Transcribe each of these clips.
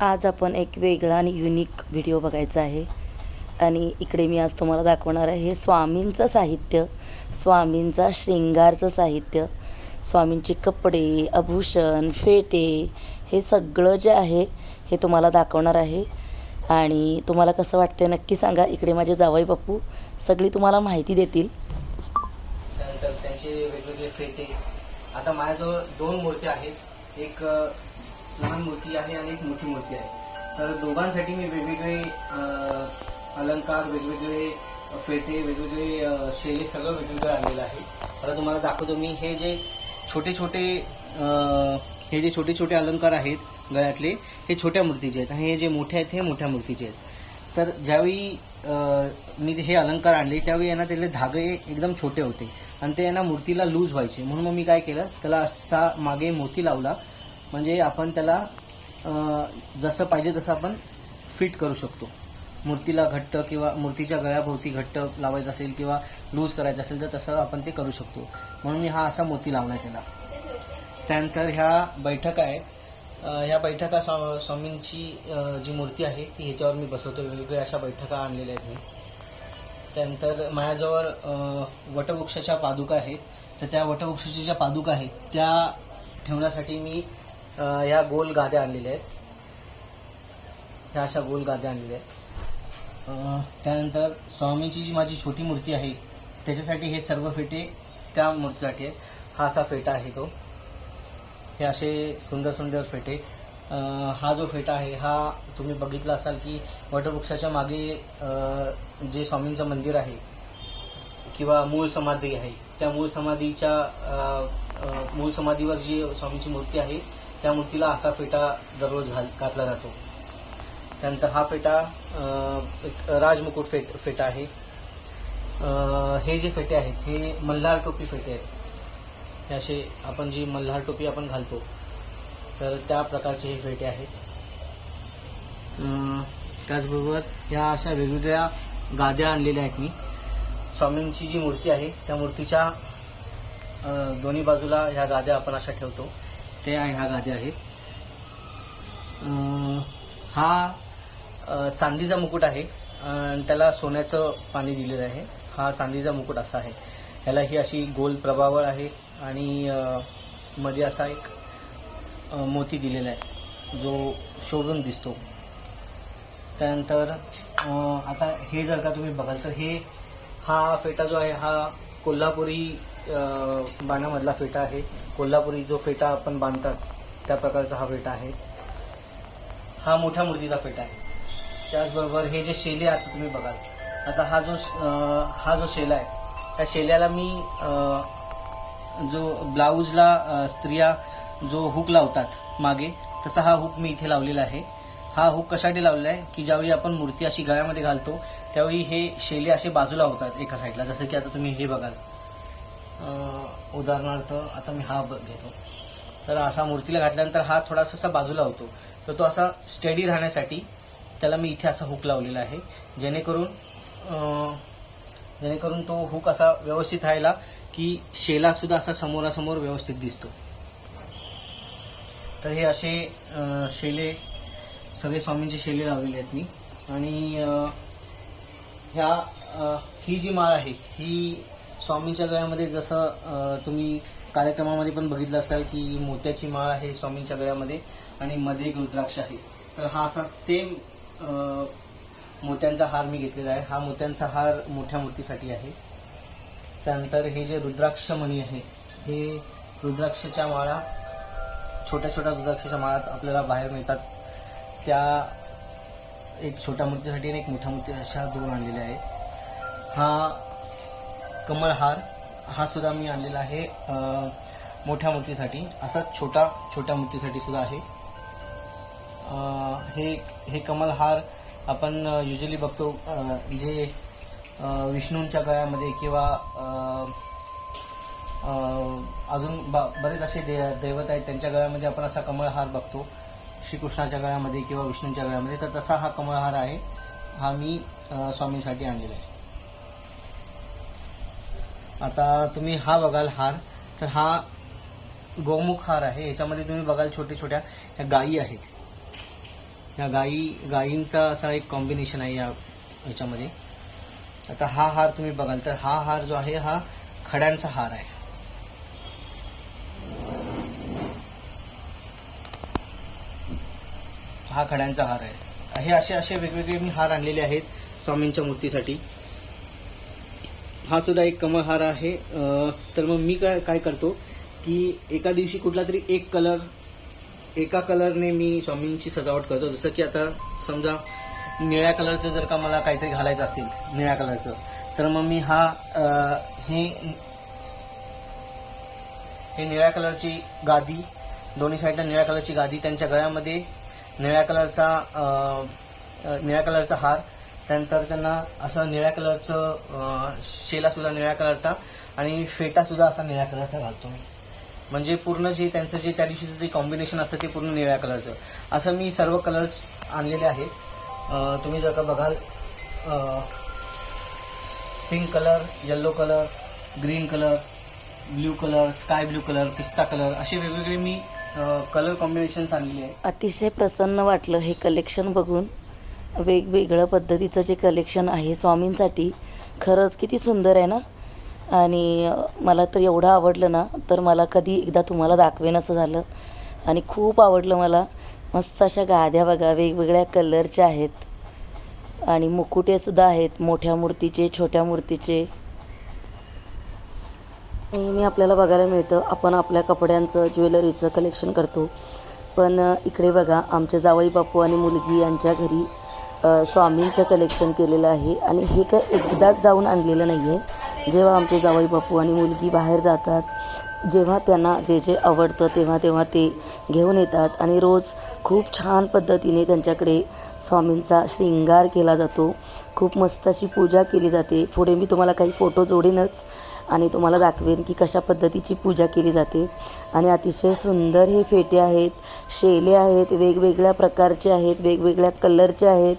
आज आपण एक वेगळा आणि युनिक व्हिडिओ बघायचा आहे. आणि इकडे मी आज तुम्हाला दाखवणार आहे स्वामींचं साहित्य स्वामींचा शृंगारचं साहित्य स्वामींचे कपडे आभूषण फेटे हे सगळं जे आहे हे तुम्हाला दाखवणार आहे. आणि तुम्हाला कसं वाटतं नक्की सांगा. इकडे माझे जावई बापू सगळी तुम्हाला माहिती देतील. त्यानंतर त्यांचे वेगवेगळे फेटे. आता माझ्याजवळ दोन मूर्त्या आहेत. एक लहान मूर्ती आहे आणि एक मोठी मूर्ती आहे. तर दोघांसाठी मी वेगवेगळे अलंकार वेगवेगळे फेटे वेगवेगळे शैली सगळं वेगवेगळं आलेलं आहे. आता तुम्हाला दाखवतो मी हे जे छोटे छोटे हे जे छोटे छोटे अलंकार आहेत गळ्यातले हे छोट्या मूर्तीचे आहेत आणि हे जे मोठे आहेत हे मोठ्या मूर्तीचे आहेत. तर ज्यावेळी मी हे अलंकार आणले त्यावेळी यांना त्याले धागे एकदम छोटे होते आणि ते यांना मूर्तीला लूज व्हायचे. म्हणून मग मी काय केलं त्याला असा मागे मोती लावला म्हणजे आपण त्याला जसं पाहिजे तसं आपण फिट करू शकतो. मूर्तीला घट्ट किंवा मूर्तीच्या गळ्याभोवती घट्ट लावायचं असेल किंवा लूज करायचं असेल तर तसं आपण ते करू शकतो. म्हणून मी हा असा मोती लावला त्याला. त्यानंतर ह्या बैठका आहेत ह्या बैठका स्वा स्वामींची जी मूर्ती आहे ती ह्याच्यावर मी बसवतो वेगवेगळ्या अशा बैठका आणलेल्या आहेत मी. त्यानंतर माझ्याजवळ वटवृक्षाच्या पादुका आहेत. तर त्या वटवृक्षाच्या ज्या पादुका आहेत त्या ठेवण्यासाठी मी ह्या गोल गाद्या आणलेल्या आहेत. ह्या अशा गोल गाद्या आणलेल्या आहेत. त्यानंतर स्वामींची जी माझी छोटी मूर्ती आहे त्याच्यासाठी हे सर्व फेटे त्या मूर्तीसाठी आहेत. हा असा फेटा आहे तो. हे असे सुंदर सुंदर फेटे. हा जो फेटा आहे हा तुम्ही बघितला असाल की वटवृक्षाच्या मागे जे स्वामींचं मंदिर आहे किंवा मूळ समाधी आहे त्या मूळ समाधीच्या मूळ समाधीवर जी स्वामींची मूर्ती आहे त्या मूर्तीला असा फेटा दररोज घाल घातला जातो. त्यानंतर हा फेटा एक राजमुकुट फेट फेटा आहे. हे जे फेटे आहेत हे मल्हार टोपी फेटे आहेत. हे असे आपण जी मल्हार टोपी आपण घालतो तर त्या प्रकारचे हे फेटे आहेत. त्याचबरोबर ह्या अशा वेगवेगळ्या गाद्या आणलेल्या आहेत मी. स्वामींची जी मूर्ती आहे त्या मूर्तीच्या दोन्ही बाजूला ह्या गाद्या आपण अशा ठेवतो. ते आहे ह्या गाद्या आहेत हा चांदीचा मुकुट आहे. त्याला सोन्याचं पाणी दिलेलं आहे. हा चांदीचा मुकुट असा आहे. ह्याला ही अशी गोल प्रभावळ आहे आणि मध्ये असा एक मोती दिलेला आहे. जो शोभून दिसतो. त्यानंतर आता हे जर का तुम्ही बघाल तर हे हा फेटा जो आहे हा कोल्हापुरी बाणामधला फेटा आहे. कोल्हापुरी जो फेटा आपण बांधतात त्या प्रकारचा हा फेटा आहे. हा मोठ्या मूर्तीचा फेटा आहे. त्याचबरोबर हे जे शेले आता तुम्ही बघाल आता हा जो हा जो शेला आहे त्या शेल्याला मी जो ब्लाऊजला स्त्रिया जो हुक लावतात मागे तसा हा हुक मी इथे लावलेला आहे. हा हुक कशासाठी लावलेला आहे की ज्यावेळी आपण मूर्ती अशी गळ्यामध्ये घालतो त्यावेळी हे शेले असे बाजूला होतात एका साईडला जसं की आता तुम्ही हे बघाल. उदाहरणार्थ आता मी हा घेतो. तर असा मूर्तीला घातल्यानंतर हा थोडासा असा बाजूला होतो. तर तो असा स्टडी राहण्यासाठी त्याला मी इथे असा हुक लावलेला आहे. जेणेकरून जेणेकरून तो हुक असा व्यवस्थित राहिला की शेला सुद्धा असा समोरासमोर व्यवस्थित दिसतो. तर हे असे शेले सगळे स्वामींचे शेले लावलेले आहेत मी. आणि ह्या ही जी माळ आहे ही स्वामींच्या गळ्यामध्ये जसं तुम्ही कार्यक्रमामध्ये पण बघितलं असाल की मोत्याची माळ आहे स्वामींच्या गळ्यामध्ये आणि मध्ये एक रुद्राक्ष आहे. तर हा असा सेम मोत्यांचा हार मी घेतलेला आहे. हा मोत्यांचा हार मोठ्या मूर्तीसाठी आहे. त्यानंतर हे जे रुद्राक्ष मणी आहे हे रुद्राक्षच्या माळा छोट्या छोट्या रुद्राक्षाच्या माळात आपल्याला बाहेर मिळतात त्या एक छोट्या मूर्तीसाठी आणि एक मोठ्या मूर्ती अशा दोन आणलेल्या आहेत. हा कमळ हार हा सुद्धा मी आणलेला आहे मोठ्या मूर्तीसाठी. असा छोटा छोट्या मूर्तीसाठी सुद्धा आहे. हे हे कमल हार आपण युजली बघतो जे विष्णूंच्या गळ्यामध्ये किंवा अजून ब- बरेच असे दे दैवत आहेत त्यांच्या गळ्यामध्ये आपण असा कमळहार बघतो. श्रीकृष्णाच्या गळ्यामध्ये किंवा विष्णूंच्या गळ्यामध्ये तर तसा हा कमळहार आहे. हा मी स्वामींसाठी आणलेला आहे. आता तुम्ही हा बघाल हार तर हा गोमुख हार आहे. याच्यामध्ये तुम्ही बघाल छोट्या छोट्या ह्या गायी आहेत. ह्या गाई गायींचा असा एक कॉम्बिनेशन आहे या याच्यामध्ये. आता हा हार तुम्ही बघाल तर हा हार जो आहे हा खड्यांचा हार आहे. हा खड्यांचा हार आहे. हे असे असे वेगवेगळे मी हार आणलेले आहेत स्वामींच्या मूर्तीसाठी. हा सुद्धा एक कमळहार आहे. तर मग मी काय काय करतो की एका दिवशी कुठला तरी एक कलर एका कलरने मी स्वामींची सजावट करतो. जसं की आता समजा निळ्या कलरचं जर का मला काहीतरी घालायचं असेल निळ्या कलरचं तर मग मी हा हे हे निळ्या कलरची गादी दोन्ही साईडला निळ्या कलरची गादी त्यांच्या गळ्यामध्ये निळ्या कलरचा निळ्या कलरचा हार त्यानंतर त्यांना असं निळ्या कलरचं शेलासुद्धा शेला सुद्धा निळ्या कलरचा आणि फेटा सुद्धा असा निळ्या कलरचा घालतो. मी म्हणजे पूर्ण जे त्यांचं जे त्या दिवशीचं जे कॉम्बिनेशन असतं ते पूर्ण निळ्या कलरचं. असं मी सर्व कलर्स आणलेले आहेत. तुम्ही जर का बघाल pink colour yellow colour green colour blue colour sky blue colour पिस्ता कलर असे वेगवेगळे मी कलर कॉम्बिनेशन्स आणलेले आहेत. अतिशय प्रसन्न वाटलं हे कलेक्शन बघून. वेगवेगळं पद्धतीचं जे कलेक्शन आहे स्वामींसाठी खरंच किती सुंदर आहे ना? आणि मला तर एवढं आवडलं ना तर मला कधी एकदा तुम्हाला दाखवेन असं झालं. आणि खूप आवडलं मला. मस्त अशा गाद्या बघा वेगवेगळ्या कलरच्या आहेत. आणि मुकुटेसुद्धा आहेत मोठ्या मूर्तीचे छोट्या मूर्तीचे. नेहमी आपल्याला बघायला मिळतं आपण आपल्या कपड्यांचं ज्वेलरीचं कलेक्शन करतो. पण इकडे बघा आमचे जावई बापू आणि मुलगी यांच्या घरी स्वामींचं कलेक्शन केलेलं आहे आणि हे काय एकदाच जाऊन आणलेलं नाही आहे जेव्हा आमचे जावई बापू आणि मुलगी बाहेर जातात जेव्हा त्यांना जे जे आवडतं तेव्हा तेव्हा ते घेऊन येतात आणि रोज खूप छान पद्धतीने त्यांच्याकडे स्वामींचा श्रृंगार केला जातो. खूप मस्त अशी पूजा केली जाते. पुढे मी तुम्हाला काही फोटो जोडीनच आणि तुम्हाला दाखवेन की कशा पद्धतीची पूजा केली जाते. आणि अतिशय सुंदर हे फेटे आहेत शेले आहेत वेगवेगळ्या प्रकारचे आहेत वेगवेगळ्या कलरचे आहेत.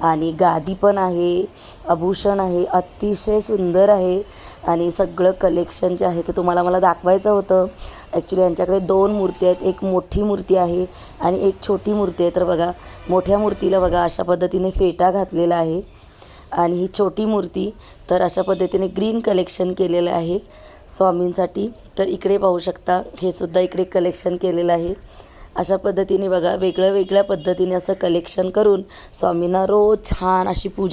आणि गादी पण आहे आभूषण आहे अतिशय सुंदर आहे. आणि सगळं कलेक्शन जे आहे ते तुम्हाला मला दाखवायचं होतं. ॲक्च्युली यांच्याकडे दोन मूर्ती आहेत. एक मोठी मूर्ती आहे आणि एक छोटी मूर्ती आहे. तर बघा मोठ्या मूर्तीला बघा अशा पद्धतीने फेटा घातलेला आहे. आणि ही छोटी मूर्ती तर अशा पद्धतीने ग्रीन कलेक्शन केलेलं आहे. स्वामींसाठी. तर इकडे पाहू शकता हे सुद्धा इकडे कलेक्शन केलेलं आहे. अशा पद्धतीने बघा वेगळ्या वेगळ्या पद्धतीने असं कलेक्शन करून स्वामींना रोज छान अशी पूजा